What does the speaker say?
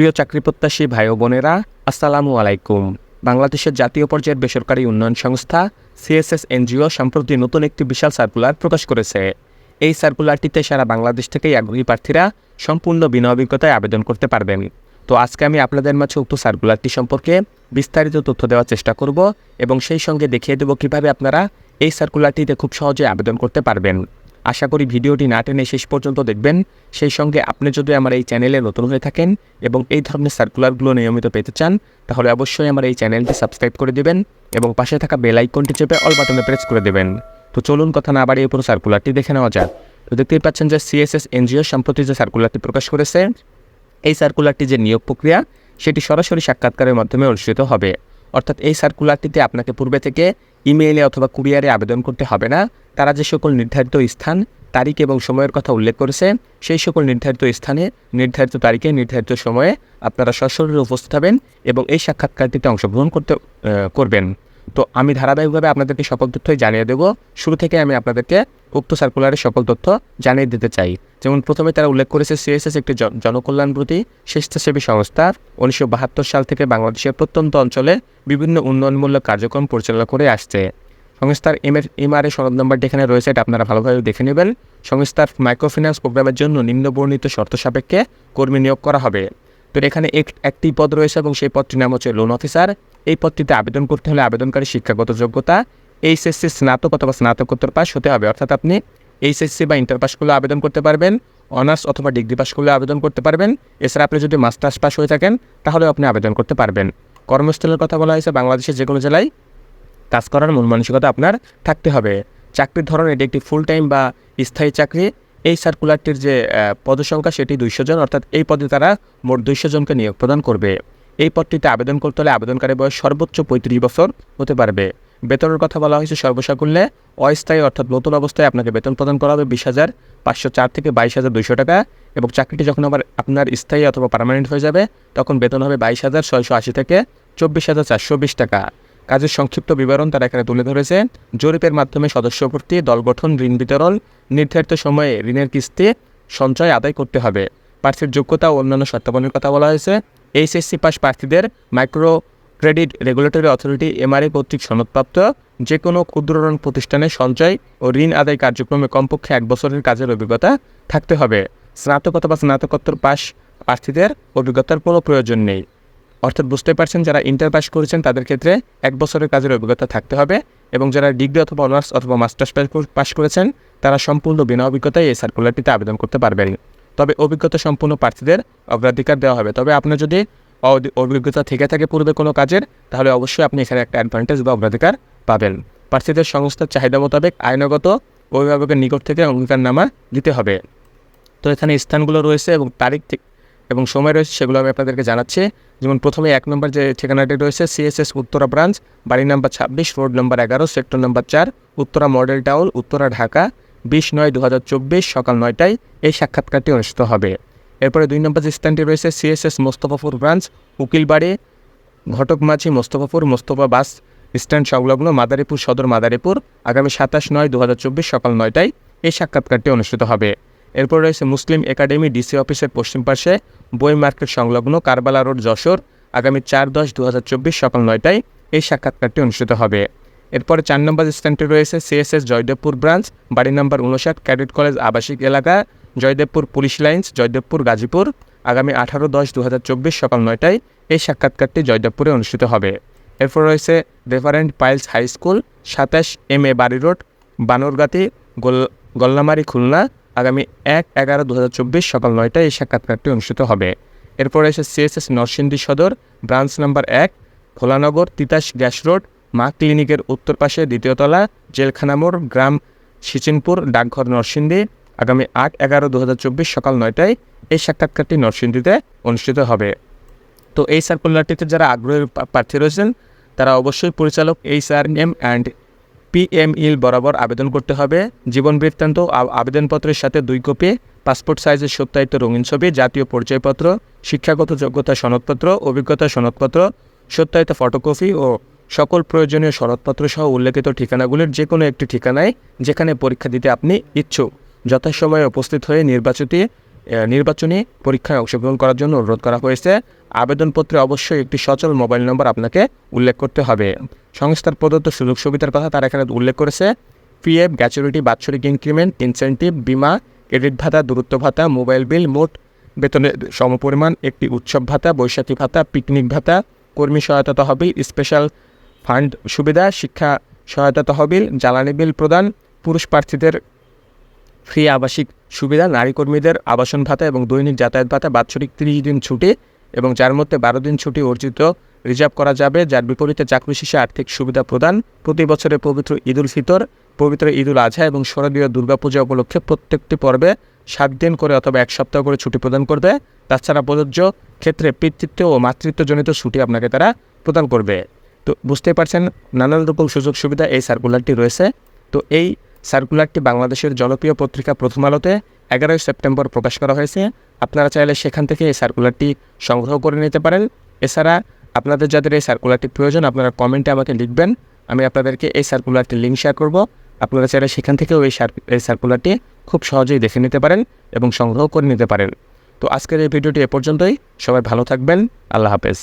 প্রিয় চাকরি প্রত্যাশী ভাই ও বোনেরা, আসসালামু আলাইকুম। বাংলাদেশের জাতীয় পর্যায়ের বেসরকারি উন্নয়ন সংস্থা সিএসএস এনজিও সম্প্রতি নতুন একটি বিশাল সার্কুলার প্রকাশ করেছে। এই সার্কুলারটিতে সারা বাংলাদেশ থেকেই আগ্রহী প্রার্থীরা সম্পূর্ণ বিনা অভিজ্ঞতায় আবেদন করতে পারবেন। তো আজকে আমি আপনাদের মাঝে উক্ত সার্কুলারটি সম্পর্কে বিস্তারিত তথ্য দেওয়ার চেষ্টা করব এবং সেই সঙ্গে দেখিয়ে দেব কীভাবে আপনারা এই সার্কুলারটিতে খুব সহজে আবেদন করতে পারবেন। আশা করি ভিডিওটি না টেনে শেষ পর্যন্ত দেখবেন। সেই সঙ্গে আপনি যদি আমার এই চ্যানেলে নতুন হয়ে থাকেন এবং এই ধরনের সার্কুলারগুলো নিয়মিত পেতে চান, তাহলে অবশ্যই আমার এই চ্যানেলটি সাবস্ক্রাইব করে দেবেন এবং পাশে থাকা বেল আইকনটি চেপে অল বাটনে প্রেস করে দেবেন। তো চলুন কথা না বাড়িয়ে পুরো সার্কুলারটি দেখে নেওয়া যাক। তো দেখতেই পাচ্ছেন যে সিএসএস এনজিও সম্প্রতি যে সার্কুলারটি প্রকাশ করেছে, এই সার্কুলারটি যে নিয়োগ প্রক্রিয়া, সেটি সরাসরি সাক্ষাৎকারের মাধ্যমে অনুষ্ঠিত হবে। অর্থাৎ এই সার্কুলারটিতে আপনাকে পূর্বে থেকে ইমেইলে অথবা কুরিয়ারে আবেদন করতে হবে না। তারা যে সকল নির্ধারিত স্থান, তারিখ এবং সময়ের কথা উল্লেখ করেছে, সেই সকল নির্ধারিত স্থানে নির্ধারিত তারিখে নির্ধারিত সময়ে আপনারা সশরীরে উপস্থিত হবেন এবং এই সাক্ষাৎকারটিতে অংশগ্রহণ করতে করবেন। তো আমি ধারাবাহিকভাবে আপনাদেরকে সকল তথ্যই জানিয়ে দেবো। শুরু থেকে আমি আপনাদেরকে উক্ত সার্কুলারের সকল তথ্য জানিয়ে দিতে চাই। যেমন প্রথমে তারা উল্লেখ করেছে সিএসএস একটি জন- জনকল্যাণপ্রতি স্বেচ্ছাসেবী সংস্থা। উনিশশো বাহাত্তর সাল থেকে বাংলাদেশের প্রত্যন্ত অঞ্চলে বিভিন্ন উন্নয়নমূলক কার্যক্রম পরিচালনা করে আসছে। সংস্থার এম এর এমআরএ সনদ নম্বরটি এখানে রয়েছে, এটা আপনারা ভালোভাবে দেখে নেবেন। সংস্থার মাইক্রোফিন্যান্স প্রোগ্রামের জন্য নিম্নবর্ণিত শর্ত সাপেক্ষে কর্মী নিয়োগ করা হবে। তো এখানে এক- একটি পদ রয়েছে এবং সেই পদটির নাম হচ্ছে লোন অফিসার এই পদটিতে আবেদন করতে হলে আবেদনকারী শিক্ষাগত যোগ্যতা, এইচএসসি স্নাতক অথবা স্নাতকোত্তর পাস হতে হবে। অর্থাৎ আপনি এইচএসসি বা ইন্টার পাস করলে আবেদন করতে পারবেন, অনার্স অথবা ডিগ্রি পাস করলে আবেদন করতে পারবেন। এছাড়া আপনি যদি মাস্টার্স পাস হয়ে থাকেন, তাহলেও আপনি আবেদন করতে পারবেন। কর্মস্থলের কথা বলা হয়েছে, বাংলাদেশের যে কোনো জেলায় কাজ করার মন মানসিকতা আপনার থাকতে হবে। চাকরির ধরন, এটি একটি ফুল টাইম বা স্থায়ী চাকরি। এই সার্কুলারটির যে পদসংখ্যা, সেটি দুইশো জন। অর্থাৎ এই পদে তারা মোট দুইশো জনকে নিয়োগ প্রদান করবে। এই পদটিতে আবেদন করতে হলে আবেদনকারী বয়স সর্বোচ্চ পঁয়ত্রিশ বছর হতে পারবে। বেতনের কথা বলা হয়েছে সর্বসাকুল্যে। অস্থায়ী অর্থাৎ নতুন অবস্থায় আপনাকে বেতন প্রদান করা হবে বিশ হাজার পাঁচশো চার থেকে বাইশ হাজার দুইশো টাকা এবং চাকরিটি যখন আবার আপনার স্থায়ী অথবা পার্মানেন্ট হয়ে যাবে, তখন বেতন হবে বাইশ হাজার ছয়শো আশি থেকে চব্বিশ হাজার চারশো বিশ টাকা। কাজের সংক্ষিপ্ত বিবরণ তারা এখানে তুলে ধরেছে। জরিপের মাধ্যমে সদস্য ভর্তি দল গঠন ঋণ বিতরণ, নির্ধারিত সময়ে ঋণের কিস্তি সঞ্চয় আদায় করতে হবে। প্রার্থীর যোগ্যতা ও অন্যান্য শর্তাবলীর কথা বলা হয়েছে। এইচএসসি পাস প্রার্থীদের micro credit regulatory authority MRA কর্তৃক সনদপ্রাপ্ত যে কোনো ক্ষুদ্র ঋণ প্রতিষ্ঠানে সঞ্চয় ও ঋণ আদায় কার্যক্রমে কমপক্ষে এক বছরের কাজের অভিজ্ঞতা থাকতে হবে। স্নাতক অথবা স্নাতকোত্তর পাস প্রার্থীদের অভিজ্ঞতার কোনো প্রয়োজন নেই। অর্থাৎ বুঝতে পারছেন যারা ইন্টার পাস করেছেন তাদের ক্ষেত্রে এক বছরের কাজের অভিজ্ঞতা থাকতে হবে এবং যারা ডিগ্রি অথবা অনার্স অথবা মাস্টার্স পাস করেছেন তারা সম্পূর্ণ বিনা অভিজ্ঞতায় এই সার্কুলারটিতে আবেদন করতে পারবেন। তবে অভিজ্ঞতা সম্পূর্ণ প্রার্থীদের অগ্রাধিকার দেওয়া হবে। তবে আপনার যদি অভিজ্ঞতা থেকে থাকে পূর্বে কোনো কাজের, তাহলে অবশ্যই আপনি এখানে একটা অ্যাডভান্টেজ বা অগ্রাধিকার পাবেন। প্রার্থীদের সংস্থার চাহিদা মোতাবেক আইনগত অভিভাবকের নিকট থেকে অঙ্গীকারনামা দিতে হবে। তো এখানে স্থানগুলো রয়েছে এবং তারিখ এবং সময় রয়েছে সেগুলো আমি আপনাদেরকে জানাচ্ছি। যেমন প্রথমে এক নম্বর যে ঠিকানাটি রয়েছে সিএসএস উত্তরা ব্রাঞ্চ বাড়ি নাম্বার ছাব্বিশ রোড নম্বর এগারো সেক্টর নম্বর চার, উত্তরা মডেল টাউন উত্তরা ঢাকা। বিশ নয় দু সকাল নয়টায় এই সাক্ষাৎকারটি অনুষ্ঠিত হবে। এরপরে দুই নম্বর যে স্থানটি রয়েছে CSS Mostafapur branch, Ukilbari, Ghatakmajhi Mostafapur, Mostafa bus stand সংলগ্ন মাদারীপুর সদর মাদারীপুর আগামী সাতাশ নয় দু সকাল নয়টায় এই সাক্ষাৎকারটি অনুষ্ঠিত হবে। এরপর রয়েছে মুসলিম একাডেমি ডিসি অফিসের পশ্চিম পাশে বই মার্কেট সংলগ্ন কারবালা রোড যশোর আগামী চার দশ দু সকাল নয়টায় এই সাক্ষাৎকারটি অনুষ্ঠিত হবে। এরপরে চার নম্বর স্থানটি রয়েছে সিএসএস জয়দেবপুর ব্রাঞ্চ বাড়ি নম্বর উনষাট, ক্যাডেট কলেজ আবাসিক এলাকা, জয়দেবপুর পুলিশ লাইন্স, জয়দেবপুর গাজীপুর। আগামী আঠারো দশ দু সকাল নয়টায় এই সাক্ষাৎকারটি জয়দেবপুরে অনুষ্ঠিত হবে। এরপর রয়েছে রেফারেন্ট পাইলস হাই স্কুল, সাতাশ M A Bari road, Banargati, গোল গল্লামারি খুলনা। আগামী এক এগারো দু সকাল নয়টায় এই সাক্ষাৎকারটি অনুষ্ঠিত হবে। এরপর রয়েছে সিএসএস নরসিংদী সদর ব্রাঞ্চ নাম্বার এক, ভোলানগর, তিতাস গ্যাস রোড মা ক্লিনিকের উত্তর পাশে দ্বিতীয় তলা, জেলখানা মোড়, গ্রাম সিচিনপুর, ডাকঘর নরসিংদী। আগামী আট এগারো দু সকাল নয়টায় এই সাক্ষাৎকারটি নরসিংদীতে অনুষ্ঠিত হবে। তো এই সার্কুলারটিতে যারা আগ্রহী প্রার্থী রয়েছেন, তারা অবশ্যই পরিচালক এইচ আর এম অ্যান্ড পিএমইল বরাবর আবেদন করতে হবে। জীবন বৃত্তান্ত আবেদনপত্রের সাথে দুই কপি, পাসপোর্ট সাইজের সত্যায়িত রঙিন ছবি, জাতীয় পরিচয়পত্র, শিক্ষাগত যোগ্যতা সনদপত্র, অভিজ্ঞতা সনদপত্র, সত্যায়িত ফটোকপি ও সকল প্রয়োজনীয় সনদপত্র সহ উল্লেখিত ঠিকানাগুলির যে কোনো একটি ঠিকানায় যেখানে পরীক্ষা দিতে আপনি ইচ্ছুক। যথাসময়ে উপস্থিত হয়ে নির্বাচিত নির্বাচনী পরীক্ষায় অংশগ্রহণ করার জন্য অনুরোধ করা হয়েছে। আবেদনপত্রে অবশ্যই একটি সচল মোবাইল নম্বর আপনাকে উল্লেখ করতে হবে। সংস্থার প্রদত্ত সুযোগ সুবিধার কথা তারা এখানে উল্লেখ করেছে। পিএফ, গ্যাচুরিটি, বাৎসরিক ইনক্রিমেন্ট, ইনসেন্টিভ, বিমা, ক্রেডিট ভাতা, দূরত্ব ভাতা, মোবাইল বিল, মোট বেতনের সমপরিমাণ একটি উৎসব ভাতা, বৈশাখী ভাতা, পিকনিক ভাতা, কর্মী সহায়তা তহবিল, স্পেশাল ফান্ড সুবিধা, শিক্ষা সহায়তা তহবিল, জ্বালানি বিল প্রদান, পুরুষ প্রার্থীদের ফ্রি আবাসিক সুবিধা, নারী কর্মীদের আবাসন ভাতা এবং দৈনিক যাতায়াত ভাতা, বাৎসরিক তিরিশ দিন ছুটি এবং যার মধ্যে বারো দিন ছুটি অর্জিত রিজার্ভ করা যাবে, যার বিপরীতে চাকরি শেষে আর্থিক সুবিধা প্রদান। প্রতি বছরে পবিত্র ঈদুল ফিতর, পবিত্র ঈদুল আজহা এবং শরদীয় দুর্গাপূজা উপলক্ষে প্রত্যেকটি পর্বে সাত দিন করে অথবা এক সপ্তাহ করে ছুটি প্রদান করবে। তাছাড়া প্রযোজ্য ক্ষেত্রে পিতৃত্ব ও মাতৃত্বজনিত ছুটি আপনাকে তারা প্রদান করবে। তো বুঝতেই পারছেন, নানান রকম সুযোগ সুবিধা এই সার্কুলারটি রয়েছে। তো এই সার্কুলারটি বাংলাদেশের জনপ্রিয় পত্রিকা প্রথম আলোতে এগারোই সেপ্টেম্বর প্রকাশ করা হয়েছে। আপনারা চাইলে সেখান থেকে এই সার্কুলারটি সংগ্রহ করে নিতে পারেন। এছাড়া আপনাদের যাদের এই সার্কুলারটি প্রয়োজন, আপনারা কমেন্টে আমাকে লিখবেন। আমি আপনাদেরকে এই সার্কুলারটির লিঙ্ক শেয়ার করব। আপনারা চাইলে সেখান থেকেও এই এই সার্কুলারটি খুব সহজেই দেখে নিতে পারেন এবং সংগ্রহ করে নিতে পারেন। তো আজকের এই ভিডিওটি এ পর্যন্তই। সবাই ভালো থাকবেন। আল্লাহ হাফেজ।